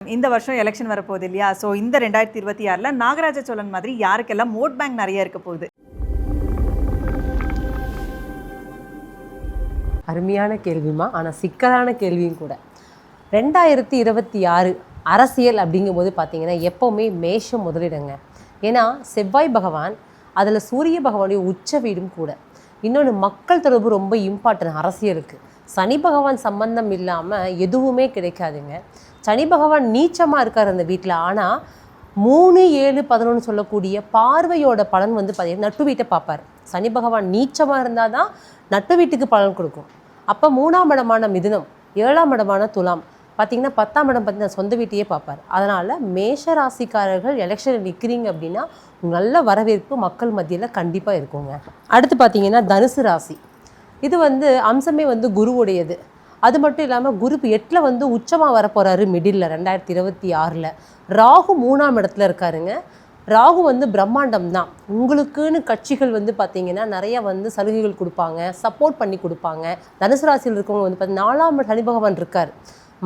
இந்த வருஷம் எலெக்ஷன் வரப்போகுது இல்லையா? ஸோ இந்த ரெண்டாயிரத்தி இருபத்தி ஆறில் நாகராஜ சோழன் மாதிரி யாருக்கெல்லாம் ஓட் பேங்க் நிறைய இருக்க போகுது? அருமையான கேள்விமா ஆனால் சிக்கலான கேள்வியும் கூட. ரெண்டாயிரத்தி இருபத்தி ஆறு அரசியல் அப்படிங்கும்போது பார்த்தீங்கன்னா எப்போவுமே மேஷம் முதலிடங்க. ஏன்னா செவ்வாய் பகவான் அதில் சூரிய பகவானுடைய உச்ச வீடும் கூட. இன்னொன்று மக்கள் தொடர்பு ரொம்ப இம்பார்ட்டன்ட் அரசியலுக்கு. சனி பகவான் சம்பந்தம் இல்லாமல் எதுவுமே கிடைக்காதுங்க. சனி பகவான் நீச்சமாக இருக்கார் அந்த வீட்டில் ஆனால் மூணு ஏழு பதினொன்று சொல்லக்கூடிய பார்வையோட பலன் வந்து பார்த்தீங்கன்னா நட்டு வீட்டை பார்ப்பார் சனி பகவான் நீச்சமாக இருந்தால் தான் நட்டு வீட்டுக்கு பலன் கொடுக்கும். அப்போ மூணாம் இடமான மிதுனம் ஏழாம் இடமான துலாம் பார்த்தீங்கன்னா பத்தாம் இடம் பார்த்தீங்கன்னா சொந்த வீட்டையே பார்ப்பார் அதனால் மேஷ ராசிக்காரர்கள் எலெக்ஷனில் நிற்கிறீங்க அப்படின்னா நல்ல வரவேற்பு மக்கள் மத்தியில் கண்டிப்பாக இருக்குங்க. அடுத்து பார்த்தீங்கன்னா தனுசு ராசி. இது வந்து அம்சமே வந்து குருவுடையது. அது மட்டும் இல்லாமல் குரு எட்டில் வந்து உச்சமாக வரப்போகிறாரு மிடில் ரெண்டாயிரத்தி இருபத்தி ஆறில். ராகு மூணாம் இடத்துல இருக்காருங்க. ராகு வந்து பிரம்மாண்டம் தான். உங்களுக்குன்னு கட்சிகள் வந்து பார்த்தீங்கன்னா நிறைய வந்து சலுகைகள் கொடுப்பாங்க சப்போர்ட் பண்ணி கொடுப்பாங்க. தனுசு ராசியில் இருக்கவங்க வந்து பார்த்தீங்கன்னா நாலாம் சனி பகவான் இருக்கார்.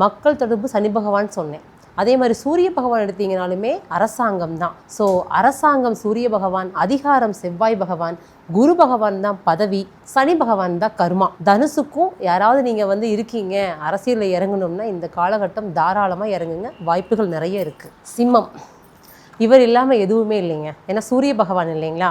மக்கள் தொடர்பு சனி பகவான் சொன்னேன். அதே மாதிரி சூரிய பகவான் எடுத்தீங்கனாலுமே அரசாங்கம் தான். ஸோ அரசாங்கம் சூரிய பகவான் அதிகாரம் செவ்வாய் பகவான் குரு பகவான் தான் பதவி சனி பகவான் தான் கர்மா. தனுசுக்கும் யாராவது நீங்கள் வந்து இருக்கீங்க அரசியலில் இறங்கணும்னா இந்த காலகட்டம் தாராளமாக இறங்குங்க வாய்ப்புகள் நிறைய இருக்குது சிம்மம். இவர் இல்லாமல் எதுவுமே இல்லைங்க. ஏன்னா சூரிய பகவான் இல்லைங்களா?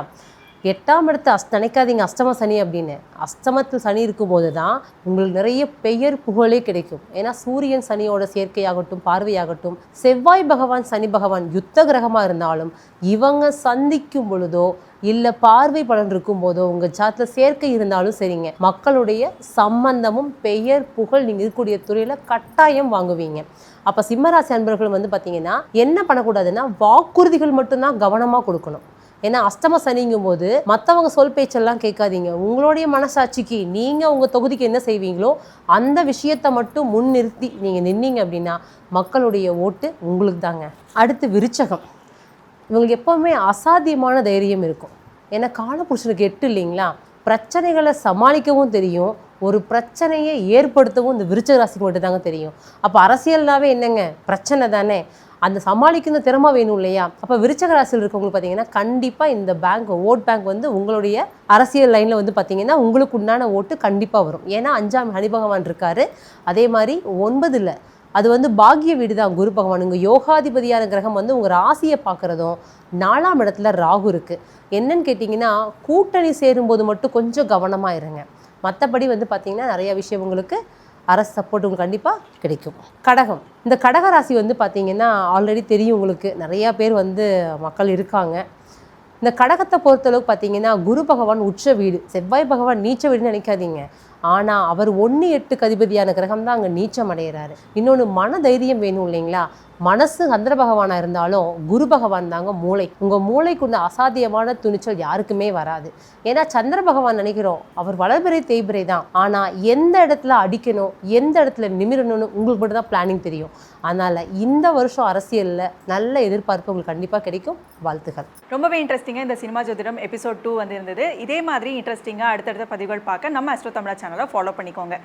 எட்டாம் இடத்து அஸ் நினைக்காதீங்க அஸ்தம சனி அப்படின்னு. அஸ்தமத்தில் சனி இருக்கும்போது தான் உங்களுக்கு நிறைய பெயர் புகழே கிடைக்கும். ஏன்னா சூரியன் சனியோட சேர்க்கையாகட்டும் பார்வையாகட்டும் செவ்வாய் பகவான் சனி பகவான் யுத்த கிரகமாக இருந்தாலும் இவங்க சந்திக்கும் பொழுதோ இல்லை பார்வை பலன் இருக்கும்போதோ உங்கள் ஜாத்தில் சேர்க்கை இருந்தாலும் சரிங்க. மக்களுடைய சம்பந்தமும் பெயர் புகழ் நீங்கள் இருக்கக்கூடிய துறையில் கட்டாயம் வாங்குவீங்க. அப்போ சிம்மராசி அன்பர்கள் வந்து பார்த்தீங்கன்னா என்ன பண்ணக்கூடாதுன்னா வாக்குறுதிகள் மட்டும்தான் கவனமாக கொடுக்கணும். ஏன்னா அஷ்டம சனிங்கும் போது மற்றவங்க சொல் பேச்செல்லாம் கேட்காதீங்க. உங்களுடைய மனசாட்சிக்கு நீங்கள் உங்கள் தொகுதிக்கு என்ன செய்வீங்களோ அந்த விஷயத்தை மட்டும் முன் நிறுத்தி நீங்கள் நின்னீங்க அப்படின்னா மக்களுடைய ஓட்டு உங்களுக்கு தாங்க. அடுத்து விருச்சகம். இவங்களுக்கு எப்போவுமே அசாத்தியமான தைரியம் இருக்கும். ஏன்னா காலபுருஷனுக்கு எட்டு இல்லைங்களா? பிரச்சனைகளை சமாளிக்கவும் தெரியும். ஒரு பிரச்சனையை ஏற்படுத்தவும் இந்த விருச்சக ராசிக்கு மட்டும் தாங்க தெரியும். அப்போ அரசியல்னாவே என்னங்க? பிரச்சனை தானே. அந்த சமாளிக்கிற திறமை வேணும் இல்லையா? அப்போ விருச்சக ராசியில் இருக்கவங்களுக்கு பார்த்தீங்கன்னா கண்டிப்பாக இந்த பேங்க் ஓட் பேங்க் வந்து உங்களுடைய அரசியல் லைனில் வந்து பார்த்தீங்கன்னா உங்களுக்கு உண்டான ஓட்டு கண்டிப்பாக வரும். ஏன்னா அஞ்சாம் ஹனி பகவான் இருக்காரு. அதே மாதிரி ஒன்பதில் அது வந்து பாகிய வீடு தான் குரு பகவான் உங்கள் யோகாதிபதியான கிரகம் வந்து உங்கள் ராசியை பார்க்குறதும் நாலாம் இடத்துல ராகு இருக்குது என்னன்னு கேட்டிங்கன்னா கூட்டணி சேரும்போது மட்டும் கொஞ்சம் கவனமாக இருங்க. மற்றபடி வந்து பார்த்திங்கன்னா நிறைய விஷயம் உங்களுக்கு அரசு சப்போர்ட் உங்களுக்கு கண்டிப்பாக கிடைக்கும். கடகம். இந்த கடக ராசி வந்து பார்த்திங்கன்னா ஆல்ரெடி தெரியும் உங்களுக்கு. நிறையா பேர் வந்து மக்கள் இருக்காங்க. இந்த கடகத்தை பொறுத்தளவுக்கு பார்த்தீங்கன்னா குரு பகவான் உச்ச வீடு. செவ்வாய் பகவான் நீச்ச வீடுன்னு நினைக்காதீங்க. ஆனால் அவர் ஒன்று எட்டுக்கு அதிபதியான கிரகம் தான் அங்கே நீச்சம் அடைகிறாரு இன்னொன்று மன தைரியம் வேணும் இல்லைங்களா? மனசு சந்திர பகவானாக இருந்தாலும் குரு பகவான் தாங்க மூளை. உங்கள் மூளைக்குள்ள அசாத்தியமான துணிச்சல் யாருக்குமே வராது. ஏன்னா சந்திர பகவான் நினைக்கிறோம் அவர் வளர்பிறை தேய்பிறை தான். ஆனால் எந்த இடத்துல அடிக்கணும் எந்த இடத்துல நிமிரணும்னு உங்களுக்கு மட்டும் தான் பிளானிங் தெரியும். அதனால் இந்த வருஷம் அரசியலில் நல்ல எதிர்பார்ப்பு உங்களுக்கு கண்டிப்பாக கிடைக்கும். வாழ்த்துக்கள். ரொம்பவே இன்ட்ரெஸ்டிங்காக இந்த சினிமா ஜோதிடம் எபிசோட் டூ வந்து இருந்தது இதே மாதிரி இன்ட்ரெஸ்டிங்காக அடுத்தடுத்த பதிவுகள் பார்க்க நம்ம அஸ்ட்ரோ தமிழா சேனலை ஃபாலோ பண்ணிக்கோங்க.